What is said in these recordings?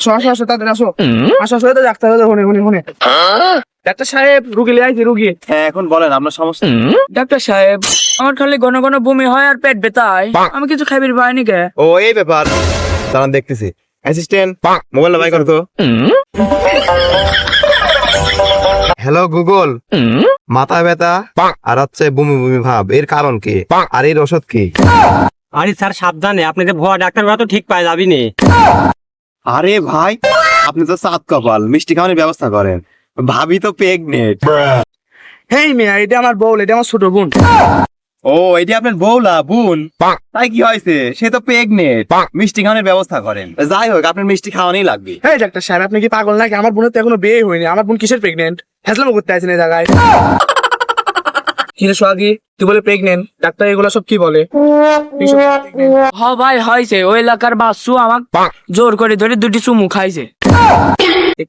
আসো আসো তাদের আসো। আসো আসো তো ডাক্তার শুনে ডাক্তার সাহেব রুগী লিয়ে আইছি রুগী। হ্যাঁ এখন বলেন আপনার সমস্যা ডাক্তার সাহেব আমার খালি ঘন ঘন বমি হয় আর পেট ব্যথা হয় আমি কিছু খাইবির পাইনি কে? ও এই ব্যাপার। দাঁড়ান দেখতেছি। অ্যাসিস্ট্যান্ট মোবাইলটা বাই করতো হ্যালো গুগল মাথা ব্যথা আর হচ্ছে বমি বমি ভাব। এর কারণ কি? আর এর ওষুধ কি? আরে স্যার সাবধানে। আপনি যে ভুয়া ডাক্তার তো ঠিক পাই যাবি নে। আরে ভাই আপনি তো সাত কপাল মিষ্টি খাওয়ানোর ব্যবস্থা করেন। ভাবি তো প্রেগনেন্ট হেই মিয়া এটা আমার বউ এটা আমার ছোট বোন। ও এটি আপনার বউলা বোন? তাই কি হয়েছে? সে তো প্রেগনেন্ট মিষ্টি খাওয়ানোর ব্যবস্থা করেন। যাই হোক আপনার মিষ্টি খাওয়ানোই লাগবে। হেই ডাক্তার সাহেব আপনি কি পাগল নাকি? আমার বোনের তো এখনও বিয়ে হয়নি। আমার বোন কিসের প্রেগনেন্ট ফেসলাম করতে আছেন এই জায়গায়। কিরে সোহাগী তুই বলে প্রেগনেন্ট ডাক্তার এগুলো সব কি বলে? হ ভাই হয়েছে। ওই এলাকার বাসু আমাক জোর করে ধরে দুটি চুমু খাইছে।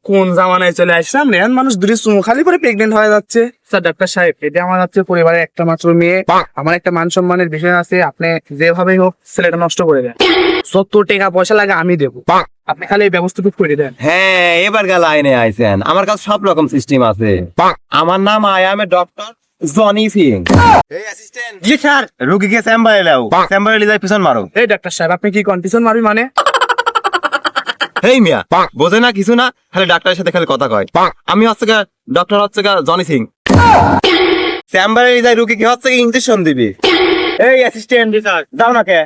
কোন জামানায় চলে আসলাম নেন মানুষ দুটি চুমু খালি করে প্রেগনেন্ট হয়ে যাচ্ছে। স্যার ডাক্তার সাহেব এটা আমার হচ্ছে পরিবারের একটা মাত্র মেয়ে। আমার একটা মান সম্মানের বিষয় আছে আপনি যেভাবেই হোক ছেলেটা নষ্ট করে দেন। সত্তর টাকা পয়সা লাগে আমি দেবো। আপনি খালি এই ব্যবস্থাটুকু করে দেন। হ্যাঁ এবার গেল আইনে আইছেন। আমার কাছে সব রকম সিস্টেম আছে। আমার নাম I am a doctor Johnny Singh. এই অ্যাসিস্ট্যান্ট জি স্যার রোগীকে চেম্বারে লাও চেম্বারে লিয়ে যাই পিছন মারো। এই ডাক্তার সাহেব আপনি কি কন্ডিশন মারবি মানে? হেই মিয়া বোঝে না কিছু না খালি ডাক্তারের সাথে খালি কথা কয়। আমি হচ্ছে গা ডক্টর হচ্ছে গা জনি সিং। চেম্বারে লিয়ে যাই রোগীকে হচ্ছে ইঞ্জেকশন দিবি। এই অ্যাসিস্ট্যান্ট স্যার দাও না কে।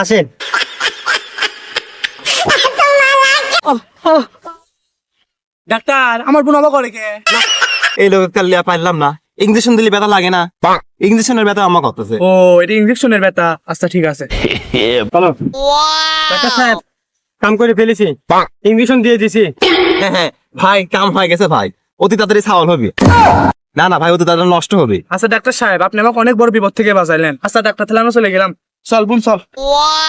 আসেন। ডাক্তার আমার বোন অবাক করে কে? এই লোক লিয়া পারলাম না। ইঞ্জেকশন দিলে ব্যথা লাগে না। ইঞ্জেকশনের ব্যথা আমার করতেছে। ও এটা ইনজেকশনের ব্যথা? আচ্ছা ঠিক আছে। ডাক্তার সাহেব কাম করে ফেলেছি। ইঞ্জেকশন দিয়ে দিছি। হ্যাঁ হ্যাঁ ভাই কাম হয়ে গেছে ভাই। অতি তাড়াতাড়ি ছাওয়াল হবে। না না ভাই অতি তাড়াতাড়ি নষ্ট হবে। আচ্ছা ডাক্তার সাহেব আপনি আমাকে অনেক বড় বিপদ থেকে বাঁচাইলেন। আচ্ছা ডাক্তার তাহলে আমরা চলে গেলাম। চল বোন চল! Oh!